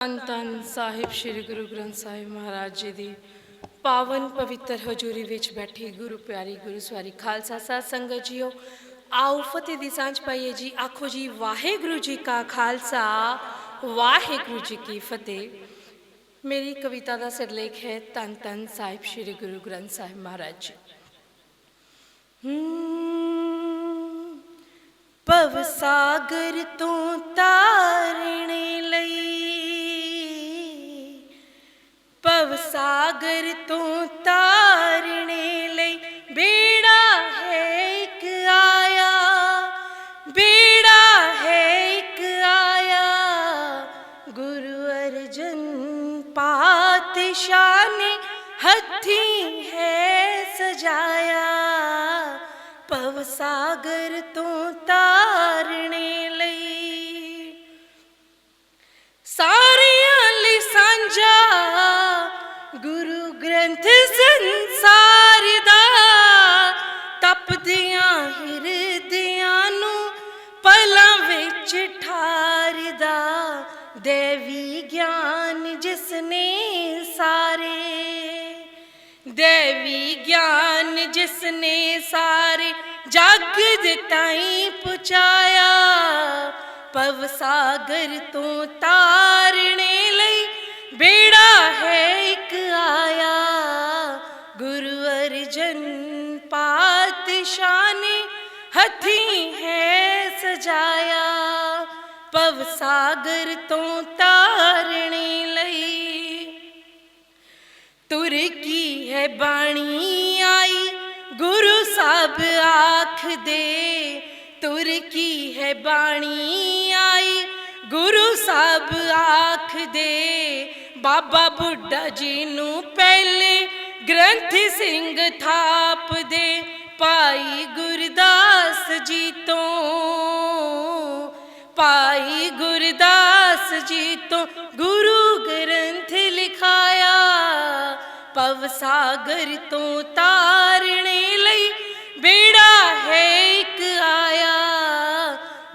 ਧੰਨ ਧੰਨ ਸਾਹਿਬ ਸ੍ਰੀ ਗੁਰੂ ਗ੍ਰੰਥ ਸਾਹਿਬ ਮਹਾਰਾਜ ਜੀ ਦੀ ਪਾਵਨ ਪਵਿੱਤਰ ਹਜ਼ੂਰੀ ਵਿੱਚ ਬੈਠੀ ਗੁਰੂ ਪਿਆਰੀ ਗੁਰੂ ਸਵਾਰੀ ਖਾਲਸਾ ਸਾਧ ਸੰਗਤ ਜੀਓ ਆਓ ਫਤਿਹ ਦੀ ਸਾਂਝ ਪਾਈਏ ਜੀ। ਆਖੋ ਜੀ ਵਾਹਿਗੁਰੂ ਜੀ ਕਾ ਖਾਲਸਾ ਵਾਹਿਗੁਰੂ ਜੀ ਕੀ ਫਤਿਹ। ਮੇਰੀ ਕਵਿਤਾ ਦਾ ਸਿਰਲੇਖ ਹੈ ਧੰਨ ਧੰਨ ਸਾਹਿਬ ਸ੍ਰੀ ਗੁਰੂ ਗ੍ਰੰਥ ਸਾਹਿਬ ਮਹਾਰਾਜ ਜੀ। ਹਮ, ਸਾਗਰ ਤੋਂ ਤਾਰਣੇ ਲਈ ਸਾਗਰ ਤੋਂ ਤਾਰਣੇ ਲਈ ਬੇੜਾ ਹੈ ਇੱਕ ਆਇਆ, ਬੇੜਾ ਹੈ ਇੱਕ ਆਇਆ। ਗੁਰੂ ਅਰਜਨ ਪਾਤਸ਼ਾਹ ਨੇ ਹੱਥੀ ਹੈ ਸਜਾਇਆ, ਭਵ ਸਾਗਰ ਤੋਂ ਤਾਰਣੇ ਤਪਦਿਆਂ ਹਿਰਦਿਆਂ ਨੂੰ ਪਲਾਂ ਵਿੱਚ ਠਾਰਦਾ। ਦੇਵੀ ਗਿਆਨ ਜਿਸ ਨੇ ਸਾਰੇ, ਦੇਵੀ ਗਿਆਨ ਜਿਸ ਨੇ ਸਾਰੇ ਜਗ ਦੇ ਤਾਈਂ ਪਹੁੰਚਾਇਆ ਪਵ ਸਾਗਰ ਤੋਂ ਤਾਰਣੇ ਲਈ ਬੇੜਾ ਹੈ ਇੱਕ ਆਇਆ। ਗੁਰੂ ਅਰਜਨ ਪਾਤਸ਼ਾਹ ਹੱਥੀ ਹੈ ਸਜਾਇਆ, ਪਵ ਸਾਗਰ ਤੋਂ ਤਾਰਣੇ ਲਈ। ਤੁਰ ਕੀ ਹੈ ਬਾਣੀ ਆਈ, ਗੁਰੂ ਸਾਹਿਬ ਆਖਦੇ। ਤੁਰ ਕੀ ਹੈ ਬਾਣੀ ਆਈ, ਗੁਰੂ ਸਾਹਿਬ ਆਖਦੇ। ਬਾਬਾ ਬੁੱਢਾ ਜੀ ਨੂੰ ਪਹਿਲੇ ਗ੍ਰੰਥੀ ਸਿੰਘ ਥਾਪਦੇ। ਭਾਈ ਗੁਰਦਾਸ ਜੀ ਤੋਂ। ਭਾਈ ਗੁਰਦਾਸ ਜੀ ਤੋਂ ਗੁਰੂ ਗ੍ਰੰਥ ਲਿਖਾਇਆ। ਪਵ ਸਾਗਰ ਤੋਂ ਤਾਰਣੇ ਲਈ ਬੇੜਾ ਹੈ ਇੱਕ ਆਇਆ।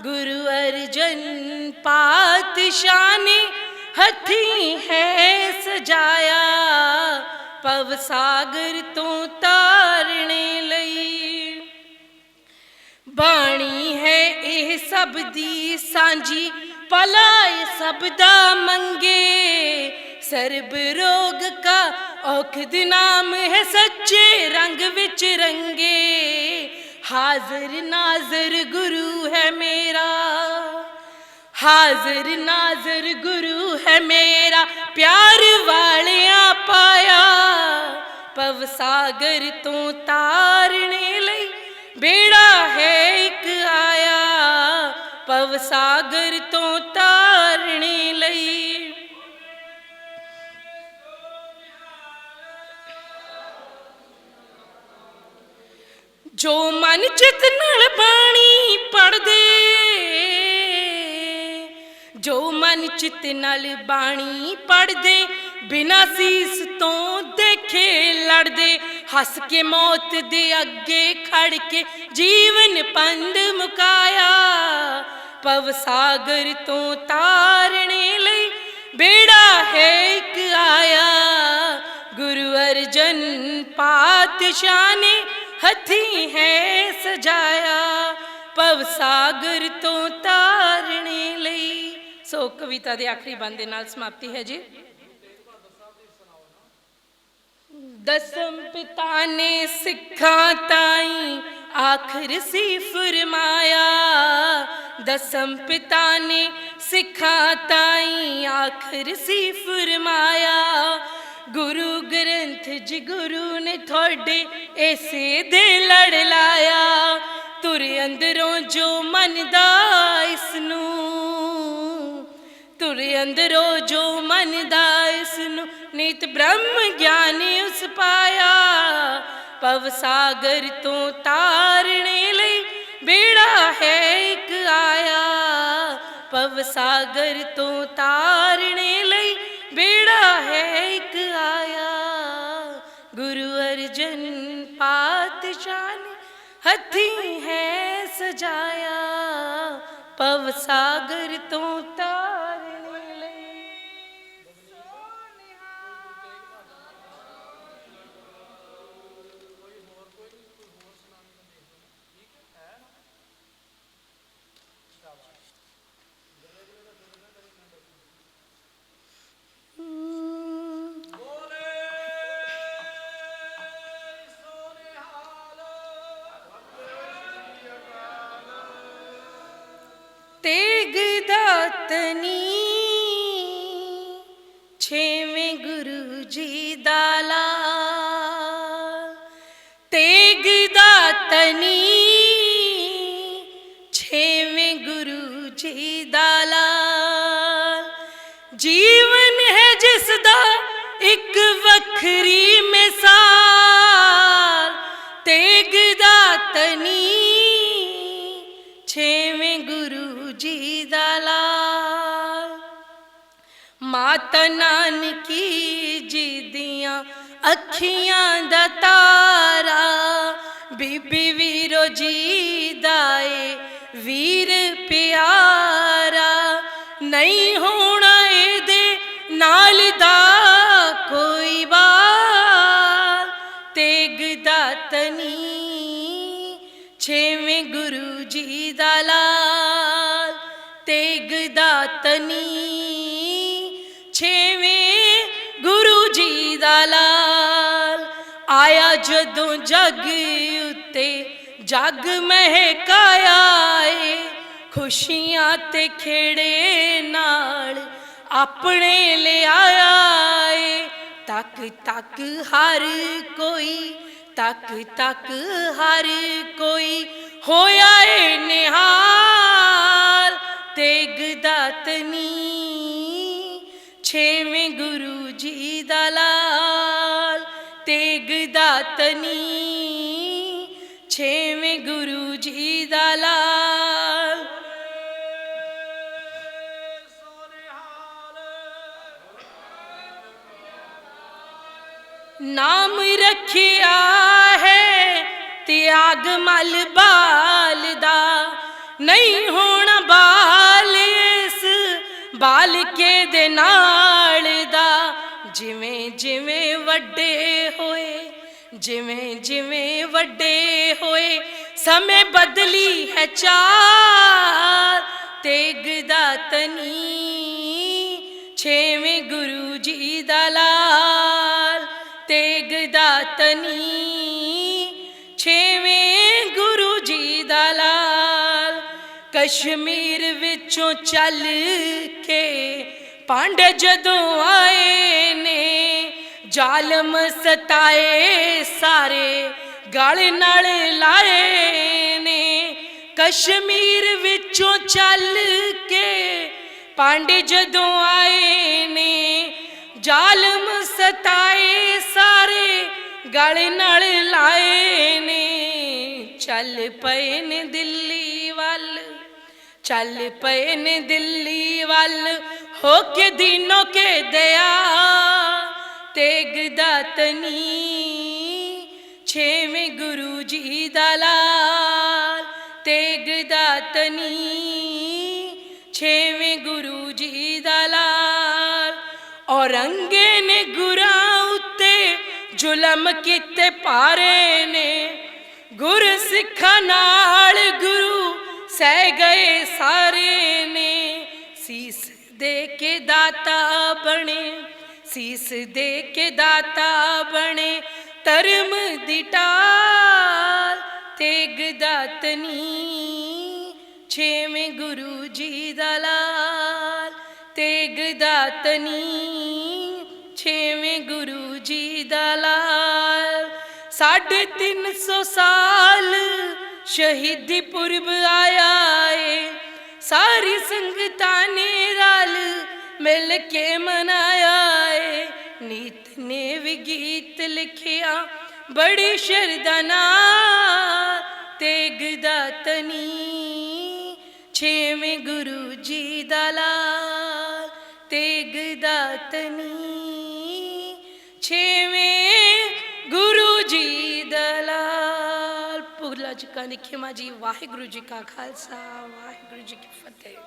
ਗੁਰੂ ਅਰਜਨ ਪਾਤਸ਼ਾਹ ਨੇ ਹੱਥੀ ਹੈ ਸਜਾਇਆ। ਪਵ ਸਾਗਰ ਤੋਂ ਤਾਰਣੇ ਲਈ ਬਾਣੀ ਹੈ ਇਹ ਸਭ ਦੀ ਸਾਂਝੀ ਭਲਾਏ ਸਭ ਦਾ ਮੰਗੇ। ਸਰਬ ਰੋਗ ਕਾ ਔਖਦ ਨਾਮ ਹੈ ਸੱਚੇ ਰੰਗ ਵਿੱਚ ਰੰਗੇ। ਹਾਜ਼ਰ ਨਾਜ਼ਰ ਗੁਰੂ ਹੈ ਮੇਰਾ, ਹਾਜ਼ਰ ਨਾਜ਼ਰ ਗੁਰੂ ਹੈ ਮੇਰਾ, ਪਿਆਰ ਵਾਲਿਆਂ ਪਾਇਆ। ਪਵ ਸਾਗਰ ਤੋਂ ਤਾਰਣੇ ਪਵ ਸਾਗਰ ਤੋਂ ਤਾਰਣੇ ਲਈ। ਜੋ ਮਨ ਚਿਤ ਨਾਲ ਬਾਣੀ ਪੜਦੇ ਜੋ ਮਨ ਚਿਤ ਨਾਲ ਬਾਣੀ ਪੜਦੇ ਬਿਨਾ ਸੀਸ ਤੋਂ ਦੇਖੇ ਲੜਦੇ, ਹੱਸ ਕੇ ਮੌਤ ਦੇ ਅੱਗੇ ਖੜ ਕੇ ਜੀਵਨ ਪੰਦ ਮੁਕਾਇਆ। ਪਵ ਸਾਗਰ ਤੋਂ ਤਾਰਣੇ ਲਈ ਬੇੜਾ ਹੈ ਇੱਕ ਆਇਆ। ਗੁਰੂ ਅਰਜਨ ਪਾਤਸ਼ਾਹ ਨੇ ਹੱਥੀ ਹੈ ਸਜਾਇਆ। ਪਵ ਸਾਗਰ ਤੋਂ ਤਾਰਣੇ ਲਈ। ਸੋ ਕਵਿਤਾ ਦੇ ਆਖਰੀ ਬੰਦ ਦੇ ਨਾਲ ਸਮਾਪਤੀ ਹੈ ਜੀ। ਦਸਮ ਪਿਤਾ ਨੇ ਸਿੱਖਾਂ ਤਾਈ ਆਖਰ ਸੀ ਫਰਮਾਇਆ, ਦਸਮ ਪਿਤਾ ਨੇ ਸਿੱਖਾਂ ਤਾਈ ਆਖਰ ਸੀ ਫਰਮਾਇਆ, ਗੁਰੂ ਗ੍ਰੰਥ ਜੀ ਗੁਰੂ ਨੇ ਤੁਹਾਡੇ ਐਸੇ ਦੇ ਲੜ ਲਾਇਆ, ਤੁਰ ਅੰਦਰੋਂ ਜੋ ਮੰਨਦਾ ਇਸ ਨੂੰ ਤੁਰ ਅੰਦਰੋਂ ਜੋ ਮੰਨਦਾ ਇਸ ਨੂੰ ਨਿਤ ਬ੍ਰਹਮ ਗਿਆਨ ਉਸ ਪਾਇਆ। ਭਵ ਸਾਗਰ ਤੋਂ ਤਾਰਣੇ ਲਈ ਬੇੜਾ ਹੈ ਇੱਕ ਆਇਆ। ਭਵ ਸਾਗਰ ਤੋਂ ਤਾਰਣੇ ਲਈ ਬੇੜਾ ਹੈ ਇੱਕ ਆਇਆ। ਗੁਰੂ ਅਰਜਨ ਪਾਤਸ਼ਾਹ ਨੇ ਹੱਥੀ ਹੈ ਸਜਾਇਆ। ਭਵ ਸਾਗਰ ਤੋਂ ਤਾਰ ਦਾਤਨੀ ਛੇਵੇਂ ਗੁਰੂ ਜੀ ਦਾ ਲਾਲ। ਤੇਗ ਦਾਤਨੀ, ਛੇਵੇਂ ਗੁਰੂ ਜੀ ਦਾ ਜੀਵਨ ਹੈ ਜਿਸ ਦਾ ਇੱਕ ਵੱਖਰੀ ਮਿਸਾਲ। ਤੇਗ ਦਾਤਨੀ, ਛੇਵੇਂ ਗੁਰੂ ਜੀ ਦਾ ਲਾਲ ਮਾਤਾ ਨਾਨਕੀ ਜੀ ਦੀਆਂ ਅੱਖੀਆਂ ਦਾ ਤਾਰਾ ਬੀਬੀ ਵੀਰੋ ਜੀ ਦਾ ਏ ਵੀਰ ਆਇਆ ਜਦੋਂ ਜਗ ਉੱਤੇ, ਜਗ ਮਹਿਕਾਇਆ ਏ, ਖੁਸ਼ੀਆਂ ਤੇ ਖੇੜੇ ਨਾਲ ਆਪਣੇ ਲਿਆਇਆ ਏ। ਤੱਕ ਤੱਕ ਹਰ ਕੋਈ, ਤੱਕ ਤੱਕ ਹਰ ਕੋਈ ਹੋਇਆ ਏ ਨਿਹਾਲ। ਤੇਗ ਦਾਤਨੀ ਛੇਵੇਂ ਨਾਮ ਰੱਖਿਆ ਹੈ ਤਿਆਗ ਮਲ ਬਾਲ ਦਾ। ਨਹੀਂ ਹੋਣਾ ਬਾਲ ਇਸ ਬਾਲ ਕੇ ਦੇ ਨਾਲ ਦਾ। ਜਿਵੇਂ ਜਿਵੇਂ ਵੱਡੇ ਹੋਏ, ਜਿਵੇਂ ਜਿਵੇਂ ਵੱਡੇ ਹੋਏ, ਸਮੇਂ ਬਦਲੀ ਹੈ ਚਾਲ। ਤੇਗ ਦਾਤਨੀ ਛੇਵੇਂ ਗੁਰੂ ਜੀ ਦਾ ਲਾ ਦਾਤਨੀ ਛੇਵੇਂ ਗੁਰੂ ਜੀ ਦਾ ਲਾਲ, ਕਸ਼ਮੀਰ ਵਿੱਚੋਂ ਚੱਲ ਕੇ ਪਾਂਡੇ ਜਦੋਂ ਆਏ ਨੇ, ਜ਼ਾਲਮ ਸਤਾਏ ਸਾਰੇ, ਗਲ ਨਾਲ ਲਾਏ ਨੇ, ਕਸ਼ਮੀਰ ਵਿੱਚੋਂ ਚੱਲ ਕੇ ਪਾਂਡੇ ਜਦੋਂ ਆਏ ਨੇ, ਜ਼ਾਲਮ ਸਤਾਏ ਗਲ ਨਾਲ ਲਾਏ ਨੇ। ਚੱਲ ਪਏ ਨੇ ਦਿੱਲੀ ਵੱਲ, ਚੱਲ ਪਏ ਨੇ ਦਿੱਲੀ ਵੱਲ। ਹੋ ਕੇ ਦੀਨੋਂ ਕੇ ਦਇਆ, ਤੇਗ ਦਾਤਨੀ ਛੇਵੇਂ ਗੁਰੂ ਜੀ ਦਾ ਲਾਲ, ਤੇਗ ਦਾਤਨੀ ਛੇਵੇਂ ਗੁਰੂ ਜੀ ਦਾ ਲਾਲ। ਔਰੰਗੇ ਜ਼ੁਲਮ ਕੀਤੇ ਪਾਰੇ ਨੇ ਗੁਰ ਸਿੱਖਾਂ ਨਾਲ ਗੁਰੂ ਸਹਿ ਗਏ ਸਾਰੇ ਨੇ। ਸੀਸ ਦੇ ਕੇ ਦਾਤਾ ਬਣੇ, ਸੀਸ ਦੇ ਕੇ ਦਾਤਾ ਬਣੇ, ਧਰਮ ਦੀ ਟਾਲ ਤੇਗ ਦਾਤਨੀ ਛੇਵੇਂ ਗੁਰੂ ਜੀ ਦਾ ਲਾਲ ਤੇਗ ਦਾਤਨੀ ਛੇਵੇਂ ਗੁਰੂ ਜੀ ਦਾ ਲਾਲ। ਸਾਢੇ ਤਿੰਨ ਸੌ ਸਾਲ ਸ਼ਹੀਦੀ ਪੁਰਬ ਆਇਆ ਏ। ਸਾਰੀ ਸੰਗਤਾਂ ਨੇ ਰਲ ਮਿਲ ਕੇ ਮਨਾਇਆ ਏ। ਨੀਤ ਨੇ ਵੀ ਗੀਤ ਲਿਖਿਆ, ਬੜੀ ਸ਼ਰਧਾ ਨਾਲ। ਤੇਗ ਦਾਤਨੀ ਛੇਵੇਂ ਗੁਰੂ ਜੀ ਦਾ ਲਾਲ। ਤੇਗ ਦਾਤਨੀ ਲਾਲ ਜੀ ਕਾ ਨਿਖੇਮਾ ਜੀ ਵਾਹਿਗੁਰੂ ਜੀ ਕਾ ਖਾਲਸਾ ਵਾਹਿਗੁਰੂ ਜੀ ਕੀ ਫਤਿਹ।